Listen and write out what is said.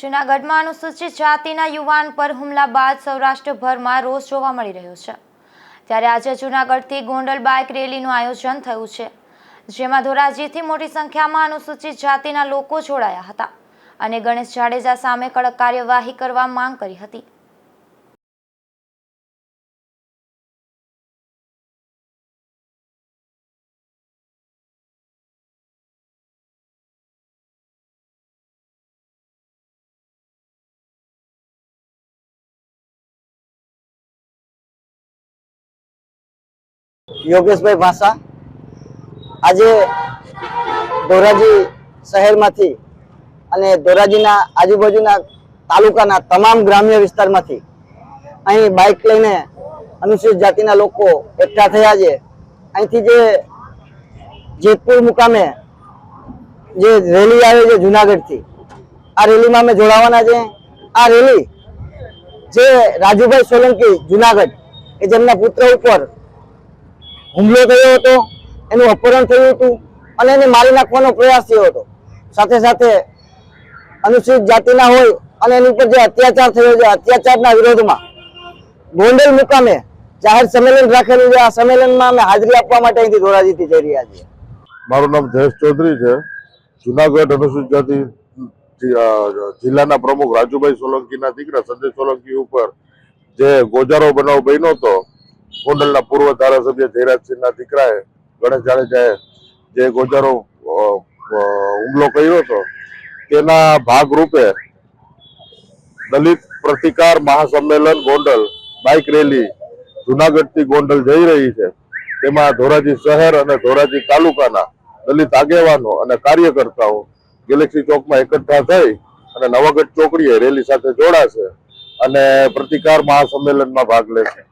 જૂનાગઢમાં અનુસૂચિત જાતિના યુવાન પર હુમલા બાદ સૌરાષ્ટ્રભરમાં રોષ જોવા મળી રહ્યો છે. ત્યારે આજે જૂનાગઢથી ગોંડલ બાઇક રેલીનું આયોજન થયું છે. જેમાં ધોરાજીથી મોટી સંખ્યામાં અનુસૂચિત જાતિના લોકો જોડાયા હતા અને ગણેશ જાડેજા સામે કડક કાર્યવાહી કરવા માંગ કરી હતી. યોગેશભાઈ ભાષા. આજે ધોરાજી શહેરમાંથી અને ધોરાજીના આજુબાજુના તાલુકાના તમામ ગ્રામ્ય વિસ્તારમાંથી અહીં બાઇક લઈને અનુસૂચિત જાતિના લોકો એકઠા થયા છે. અહીંથી જે જેતપુર મુકામે જે રેલી આવે છે જુનાગઢથી, આ રેલીમાં અમે જોડાવાના છે. આ રેલી જે રાજુભાઈ સોલંકી જુનાગઢ કે જેમના પુત્ર ઉપર હુમલો થયો હતો, એનું અપહરણ થયું હતું અને એને મારી નાખવાનો પ્રયાસ થયો હતો. સાથે સાથે અનુસૂચિત જાતિના હોય અને એની ઉપર જે અત્યાચાર થયો છે, અત્યાચારના વિરોધમાં ગોંડલ મુકામે જાહેર સંમેલન રાખેલું છે. આ સંમેલનમાં અમે હાજરી આપવા માટે અહીંથી ધોરાજીથી જઈ રહ્યા છીએ. મારું નામ જયેશ ચૌધરી છે. જુનાગઢ અનુસૂચિત જાતિ જિલ્લાના પ્રમુખ રાજુભાઈ સોલંકીના દીકરા સંજય સોલંકી ઉપર જે ગોજારો બનાવ બન્યો હતો ગોંડલના પૂર્વ ધારાસભ્ય જયરાજસિંહના દીકરાએ ગણેશ જાડેજાએ જે ગોજારો હુમલો કર્યો હતો, તેના ભાગરૂપે દલિત પ્રતિકાર મહાસંમેલન ગોંડલ બાઇક રેલી જુનાગઢથી ગોંડલ જઈ રહી છે. તેમાં ધોરાજી શહેર અને ધોરાજી તાલુકાના દલિત આગેવાનો અને કાર્યકર્તાઓ ગેલેક્સી ચોકમાં એકઠા થઈ અને નવાગઢ ચોકડીએ રેલી સાથે જોડાશે અને પ્રતિકાર મહાસંમેલનમાં ભાગ લેશે.